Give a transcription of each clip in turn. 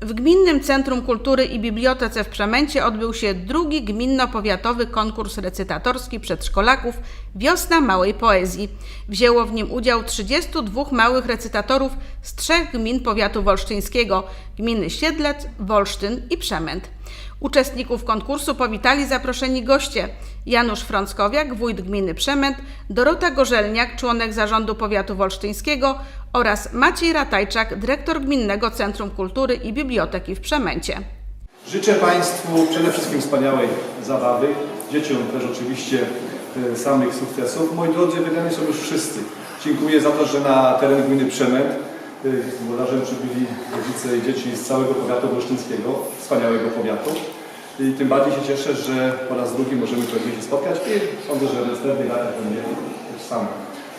W Gminnym Centrum Kultury i Bibliotece w Przemęcie odbył się drugi gminno-powiatowy konkurs recytatorski przedszkolaków Wiosna Małej Poezji. Wzięło w nim udział 32 małych recytatorów z trzech gmin powiatu wolsztyńskiego gminy Siedlec, Wolsztyn i Przemęt. Uczestników konkursu powitali zaproszeni goście Janusz Frąckowiak, wójt gminy Przemęt, Dorota Gorzelniak, członek zarządu powiatu wolsztyńskiego oraz Maciej Ratajczak, dyrektor Gminnego Centrum Kultury i Biblioteki w Przemęcie. Życzę Państwu przede wszystkim wspaniałej zabawy, dzieciom też oczywiście e, samych sukcesów. Moi drodzy, wygrani są już wszyscy. Dziękuję za to, że na teren gminy Przemęt e, włodarzem przybyli rodzice i dzieci z całego powiatu wolsztyńskiego, wspaniałego powiatu. I tym bardziej się cieszę, że po raz drugi możemy pewnie się spotkać i sądzę, że w następnych latach będzie też samo.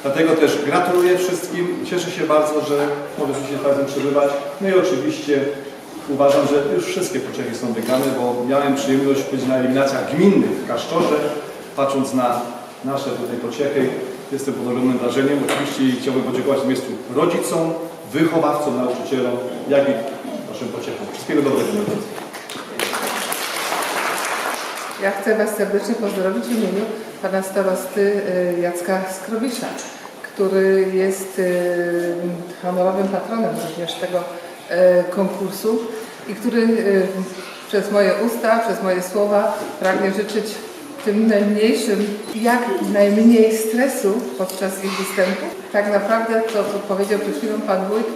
Dlatego też gratuluję wszystkim. Cieszę się bardzo, że mogę się razem przebywać. No i oczywiście Uważam, że już wszystkie pociechy są wygrane, bo miałem przyjemność być na eliminacjach gminnych w Kasztorze. Patrząc na nasze tutaj pociechy, jestem pod ogromnym wrażeniem. Oczywiście chciałbym podziękować miejscu rodzicom, wychowawcom, nauczycielom, jak i naszym pociechom. Wszystkiego dobrego. Ja chcę Was serdecznie pozdrowić w imieniu pana starosty y, Jacka Skrowisza, który jest y, honorowym patronem również tego y, konkursu i który przez moje usta, przez moje słowa pragnie życzyć tym najmniejszym jak najmniej stresu podczas ich występu. Tak naprawdę to, co powiedział przed chwilą Pan Wójt,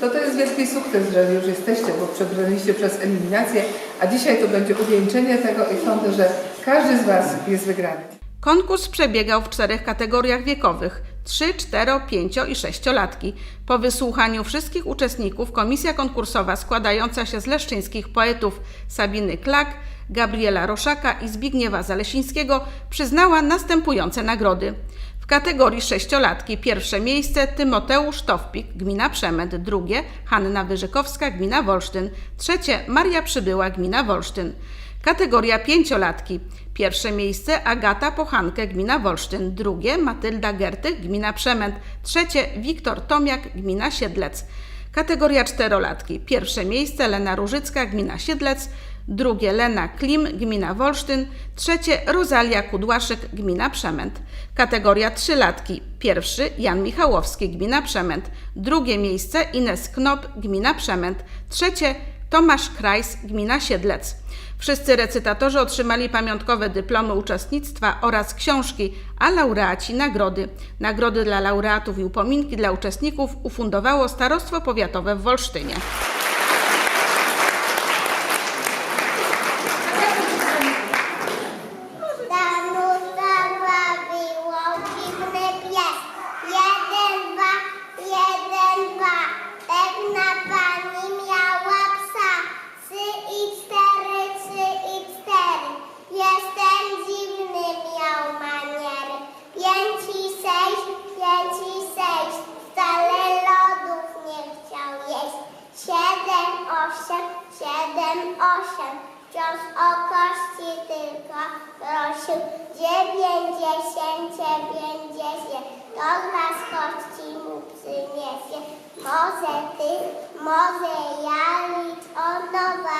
to to jest wielki sukces, że już jesteście, bo przebraliście przez eliminację, a dzisiaj to będzie uwieńczenie tego i sądzę, że każdy z Was jest wygrany. Konkurs przebiegał w czterech kategoriach wiekowych 3, 4, 5 i 6-latki. Po wysłuchaniu wszystkich uczestników komisja konkursowa składająca się z leszczyńskich poetów Sabiny Klak, Gabriela Roszaka i Zbigniewa Zalesińskiego przyznała następujące nagrody. W kategorii sześciolatki pierwsze miejsce Tymoteusz Towpik, gmina Przemęt, drugie Hanna Wyżykowska, gmina Wolsztyn, trzecie Maria Przybyła, gmina Wolsztyn. Kategoria pięciolatki. Pierwsze miejsce Agata Pochankę, gmina Wolsztyn. Drugie Matylda Gertych, gmina Przemęt. Trzecie Wiktor Tomiak, gmina Siedlec. Kategoria czterolatki. Pierwsze miejsce Lena Różycka, gmina Siedlec. Drugie Lena Klim, gmina Wolsztyn. Trzecie Rozalia Kudłaszyk, gmina Przemęt. Kategoria trzylatki. Pierwszy Jan Michałowski, gmina Przemęt. Drugie miejsce Ines Knop, gmina Przemęt. Trzecie Tomasz Krajs, gmina Siedlec. Wszyscy recytatorzy otrzymali pamiątkowe dyplomy uczestnictwa oraz książki, a laureaci nagrody. Nagrody dla laureatów i upominki dla uczestników ufundowało Starostwo Powiatowe w Wolsztynie. Osiem, siedem, osiem. Wciąż o kości tylko prosił. Dziewięćdziesiąt, dziewięćdziesiąt. To nas kości mu przyniesie. Może ty, może ja licz o nowe